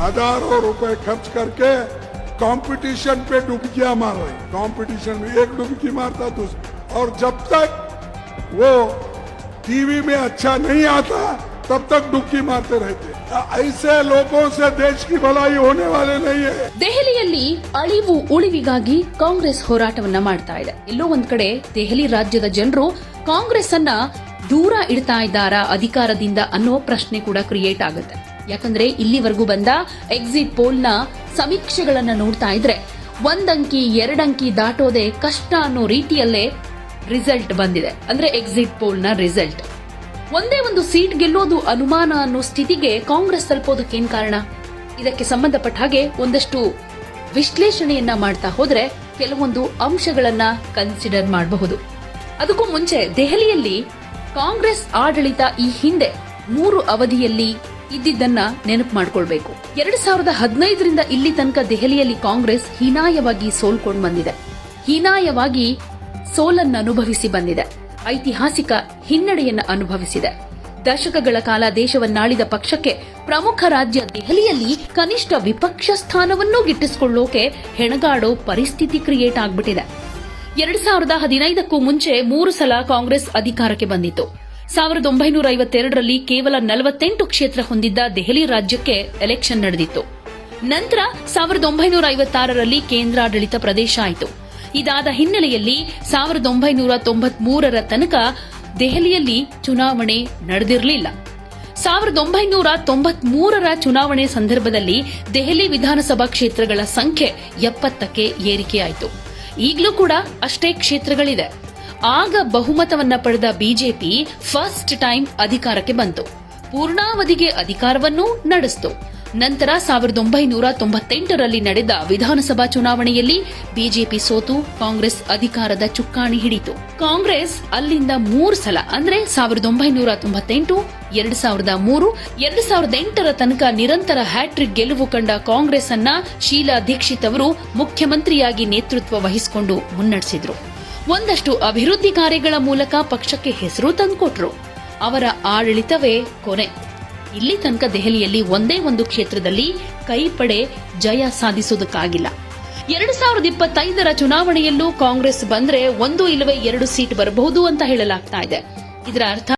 हज़ारों रुपए खर्च करके कंपटीशन पे डुबकियाँ मार रहे। कंपटीशन में एक डुबकी मारता तो और जब तक वो टीवी में अच्छा नहीं आता तब तक डुबकी मारते रहते ऐसे लोगों से देश की भलाई होने वाले नहीं है ದೆಹಲಿಯಲ್ಲಿ ಅಳಿವು ಉಳಿವಿಗಾಗಿ ಕಾಂಗ್ರೆಸ್ ಹೋರಾಟವನ್ನ ಮಾಡ್ತಾ ಇದೆ ಎಲ್ಲೋ ಒಂದ್ ಕಡೆ ದೆಹಲಿ ರಾಜ್ಯದ ಜನರು ಕಾಂಗ್ರೆಸ್ ಅನ್ನ ದೂರ ಇಡ್ತಾ ಇದ್ದಾರಾ ಅಧಿಕಾರದಿಂದ ಅನ್ನೋ ಪ್ರಶ್ನೆ ಕೂಡ ಕ್ರಿಯೇಟ್ ಆಗುತ್ತೆ ಯಾಕಂದ್ರೆ ಇಲ್ಲಿವರೆಗೂ ಬಂದ ಎಕ್ಸಿಟ್ ಪೋಲ್ನ ಸಮೀಕ್ಷೆಗಳನ್ನ ನೋಡ್ತಾ ಇದ್ರೆ ಒಂದಂಕಿ ಎರಡಂಕಿ ದಾಟೋದೇ ಕಷ್ಟ ಅನ್ನೋ ರೀತಿಯಲ್ಲೇ ರಿಸಲ್ಟ್ ಬಂದಿದೆ ಅಂದ್ರೆ ಎಕ್ಸಿಟ್ ಪೋಲ್ನ ರಿಸಲ್ಟ್ ಒಂದೇ ಒಂದು ಸೀಟ್ ಗೆಲ್ಲೋದು ಅನುಮಾನ ಅನ್ನೋ ಸ್ಥಿತಿಗೆ ಕಾಂಗ್ರೆಸ್ ತಲುಪೋದಕ್ಕೇನ್ ಕಾರಣ? ಇದಕ್ಕೆ ಸಂಬಂಧಪಟ್ಟ ಹಾಗೆ ಒಂದಷ್ಟು ವಿಶ್ಲೇಷಣೆಯನ್ನ ಮಾಡ್ತಾ ಹೋದ್ರೆ ಕೆಲವೊಂದು ಅಂಶಗಳನ್ನ ಕನ್ಸಿಡರ್ ಮಾಡಬಹುದು. ಅದಕ್ಕೂ ಮುಂಚೆ ದೆಹಲಿಯಲ್ಲಿ ಕಾಂಗ್ರೆಸ್ ಆಡಳಿತ ಈ ಹಿಂದೆ ಮೂರು ಅವಧಿಯಲ್ಲಿ ಇದ್ದಿದ್ದನ್ನ ನೆನಪು ಮಾಡ್ಕೊಳ್ಬೇಕು. ಎರಡ್ ಸಾವಿರದ ಹದಿನೈದರಿಂದ ಇಲ್ಲಿ ತನಕ ದೆಹಲಿಯಲ್ಲಿ ಕಾಂಗ್ರೆಸ್ ಹೀನಾಯವಾಗಿ ಸೋಲ್ಕೊಂಡು ಬಂದಿದೆ. ಹೀನಾಯವಾಗಿ ಸೋಲನ್ನು ಅನುಭವಿಸಿ ಬಂದಿದೆ. ಐತಿಹಾಸಿಕ ಹಿನ್ನಡೆಯನ್ನು ಅನುಭವಿಸಿದೆ. ದಶಕಗಳ ಕಾಲ ದೇಶವನ್ನಾಳಿದ ಪಕ್ಷಕ್ಕೆ ಪ್ರಮುಖ ರಾಜ್ಯ ದೆಹಲಿಯಲ್ಲಿ ಕನಿಷ್ಠ ವಿಪಕ್ಷ ಸ್ಥಾನವನ್ನೂ ಗಿಟ್ಟಿಸಿಕೊಳ್ಳೋಕೆ ಹೆಣಗಾಡೋ ಪರಿಸ್ಥಿತಿ ಕ್ರಿಯೇಟ್ ಆಗ್ಬಿಟ್ಟಿದೆ. ಎರಡ್ ಸಾವಿರದ ಹದಿನೈದಕ್ಕೂ ಮುಂಚೆ ಮೂರು ಸಲ ಕಾಂಗ್ರೆಸ್ ಅಧಿಕಾರಕ್ಕೆ ಬಂದಿತ್ತು. ಸಾವಿರದ ಒಂಬೈನೂರ ಐವತ್ತೆರಡರಲ್ಲಿ ಕೇವಲ ನಲವತ್ತೆಂಟು ಕ್ಷೇತ್ರ ಹೊಂದಿದ್ದ ದೆಹಲಿ ರಾಜ್ಯಕ್ಕೆ ಎಲೆಕ್ಷನ್ ನಡೆದಿತ್ತು. ನಂತರ ಸಾವಿರದ ಒಂಬೈನೂರ ಐವತ್ತಾರರಲ್ಲಿ ಕೇಂದ್ರಾಡಳಿತ ಪ್ರದೇಶ ಆಯಿತು. ಇದಾದ ಹಿನ್ನೆಲೆಯಲ್ಲಿ ಸಾವಿರದ ಒಂಬೈನೂರ ತೊಂಬತ್ಮೂರರ ತನಕ ದೆಹಲಿಯಲ್ಲಿ ಚುನಾವಣೆ ನಡೆದಿರಲಿಲ್ಲ. ಸಾವಿರದ ಒಂಬೈನೂರ ತೊಂಬತ್ಮೂರರ ಚುನಾವಣೆ ಸಂದರ್ಭದಲ್ಲಿ ದೆಹಲಿ ವಿಧಾನಸಭಾ ಕ್ಷೇತ್ರಗಳ ಸಂಖ್ಯೆ ಎಪ್ಪತ್ತಕ್ಕೆ ಏರಿಕೆಯಾಯಿತು. ಈಗಲೂ ಕೂಡ ಅಷ್ಟೇ ಕ್ಷೇತ್ರಗಳಿದೆ. ಆಗ ಬಹುಮತವನ್ನ ಪಡೆದ ಬಿಜೆಪಿ ಫಸ್ಟ್ ಟೈಮ್ ಅಧಿಕಾರಕ್ಕೆ ಬಂತು. ಪೂರ್ಣಾವಧಿಗೆ ಅಧಿಕಾರವನ್ನೂ ನಡೆಸಿತು. ನಂತರ ಸಾವಿರದ ಒಂಬೈನೂರ ತೊಂಬತ್ತೆಂಟರಲ್ಲಿ ನಡೆದ ವಿಧಾನಸಭಾ ಚುನಾವಣೆಯಲ್ಲಿ ಬಿಜೆಪಿ ಸೋತು, ಕಾಂಗ್ರೆಸ್ ಅಧಿಕಾರದ ಚುಕ್ಕಾಣಿ ಹಿಡಿತು ಕಾಂಗ್ರೆಸ್ ಅಲ್ಲಿಂದ ಮೂರು ಸಲ, ಅಂದ್ರೆ ಸಾವಿರದ ಒಂಬೈನೂರ ತೊಂಬತ್ತೆಂಟು, ಎರಡ್ ಸಾವಿರದ ಮೂರು, ಎರಡ್ ಸಾವಿರದ ಎಂಟರ ತನಕ ನಿರಂತರ ಹ್ಯಾಟ್ರಿಕ್ ಗೆಲುವು ಕಂಡ ಕಾಂಗ್ರೆಸ್ ಅನ್ನ ಶೀಲಾ ದೀಕ್ಷಿತ್ ಅವರು ಮುಖ್ಯಮಂತ್ರಿಯಾಗಿ ನೇತೃತ್ವ ವಹಿಸಿಕೊಂಡು ಮುನ್ನಡೆಸಿದ್ರು. ಒಂದಷ್ಟು ಅಭಿವೃದ್ಧಿ ಕಾರ್ಯಗಳ ಮೂಲಕ ಪಕ್ಷಕ್ಕೆ ಹೆಸರು ತಂದುಕೊಟ್ರು. ಅವರ ಆಡಳಿತವೇ ಕೊನೆ. ಇಲ್ಲಿ ತನಕ ದೆಹಲಿಯಲ್ಲಿ ಒಂದೇ ಒಂದು ಕ್ಷೇತ್ರದಲ್ಲಿ ಕೈಪಡೆ ಜಯ ಸಾಧಿಸುವುದಕ್ಕಾಗಿಲ್ಲ ಎರಡು ಸಾವಿರದ ಇಪ್ಪತ್ತೈದರ ಚುನಾವಣೆಯಲ್ಲೂ ಕಾಂಗ್ರೆಸ್ ಬಂದ್ರೆ ಒಂದು ಇಲ್ಲವೇ ಎರಡು ಸೀಟ್ ಬರಬಹುದು ಅಂತ ಹೇಳಲಾಗ್ತಾ ಇದೆ. ಇದರ ಅರ್ಥ